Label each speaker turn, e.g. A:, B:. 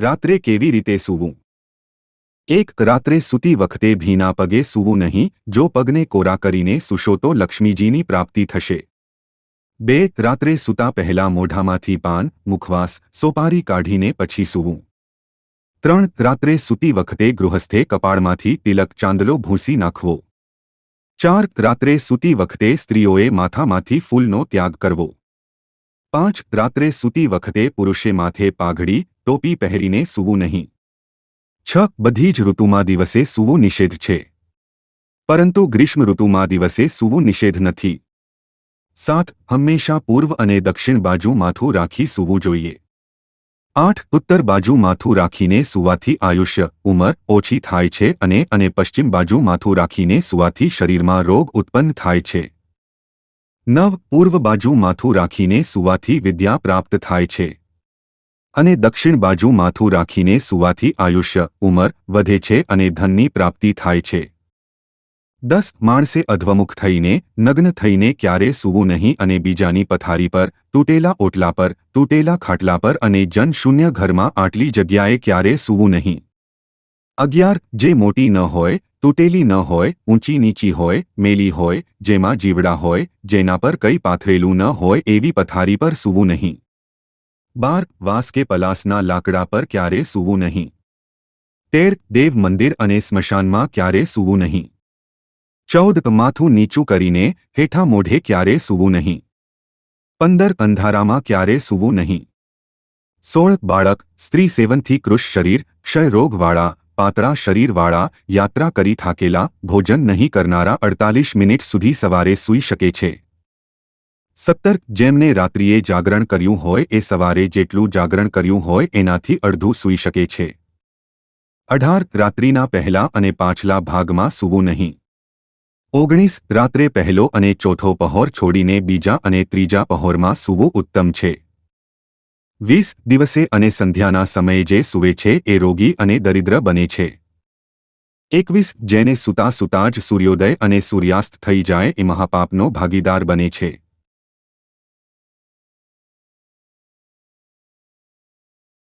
A: રાત્રે કેવી રીતે સૂવું? એક રાત્રે સૂતી વખતે ભીના પગે સૂવું નહીં, જો પગને કોરા કરીને સૂશો તો લક્ષ્મીજીની પ્રાપ્તિ થશે. બે, રાત્રે સૂતા પહેલા મોઢામાંથી પાન, મુખવાસ, સોપારી કાઢીને પછી સૂવું. ત્રણ, રાત્રે સૂતી વખતે ગૃહસ્થે કપાળમાંથી તિલક ચાંદલો ભૂંસી નાખવો. ચાર, રાત્રે સૂતી વખતે સ્ત્રીઓએ માથામાંથી ફૂલનો ત્યાગ કરવો. પાંચ, રાત્રે સૂતી વખતે પુરુષે માથે પાઘડી ટોપી પહેરીને સૂવું નહીં. છ બધી જ ઋતુમાં દિવસે સૂવું નિષેધ છે. પરંતુ ગ્રીષ્મ ઋતુમાં દિવસે સૂવું નિષેધ નથી. સાત, હંમેશા પૂર્વ અને દક્ષિણ બાજુ માથું રાખી સૂવું જોઈએ. આઠ, ઉત્તર બાજુ માથું રાખીને સૂવાથી આયુષ્ય, ઉંમર ઓછી થાય છે અને અને પશ્ચિમ બાજુ માથું રાખીને સૂવાથી શરીરમાં રોગ ઉત્પન્ન થાય છે. નવ, પૂર્વ બાજુ માથું રાખીને સૂવાથી વિદ્યા પ્રાપ્ત થાય છે. અને દક્ષિણ બાજુ માથું રાખીને સૂવાથી આયુષ્ય, ઉંમર વધે છે અને ધનની પ્રાપ્તિ થાય છે. દસ, માણસે અધ્વમુખ થઈને, નગ્ન થઈને ક્યારે સૂવું નહીં અને બીજાની પથારી પર, તૂટેલા ઓટલા પર, તૂટેલા ખાટલા પર અને જન શૂન્ય ઘરમાં આટલી જગ્યાએ ક્યારે સૂવું નહીં? અગિયાર, જે મોટી ન હોય, તૂટેલી ન હોય, ઊંચી નીચી હોય, મેલી હોય, જેમાં જીવડા હોય, જેના પર કંઈ પાથરેલું ન હોય એવી પથારી પર સૂવું નહીં. બાર વાસ કે પલાસના લાકડા પર ક્યારે સૂવું નહીં તેર દેવ મંદિર અને સ્મશાનમાં ક્યારે સૂવું નહીં ચૌદ માથું નીચું કરીને હેઠા મોઢે ક્યારે સૂવું નહીં પંદર અંધારામાં ક્યારે સૂવું નહીં સોળ બાળક સ્ત્રી સેવનથી કૃશ શરીર ક્ષય રોગવાળા પાતળા શરીરવાળા યાત્રા કરી થાકેલા ભોજન નહીં કરનારા અડતાલીસ મિનિટ સુધી સવારે સૂઈ શકે છે સત્તર જેમને રાત્રિએ જાગરણ કર્યું હોય એ સવારે જેટલું જાગરણ કર્યું હોય એનાથી અડધું સૂઈ શકે છે. અઢાર રાત્રિના પહેલા અને પાછલા ભાગમાં સૂવું નહીં. ઓગણીસ રાત્રે પહેલો અને ચોથો પહોર છોડીને બીજા અને ત્રીજા પહોરમાં સૂવું ઉત્તમ છે. વીસ દિવસે અને સંધ્યાના સમયે જે સૂવે છે એ રોગી અને દરિદ્ર બને છે. એકવીસ જેને સૂતા સૂતા જ સૂર્યોદય અને સૂર્યાસ્ત થઈ જાય એ મહાપાપનો ભાગીદાર બને છે.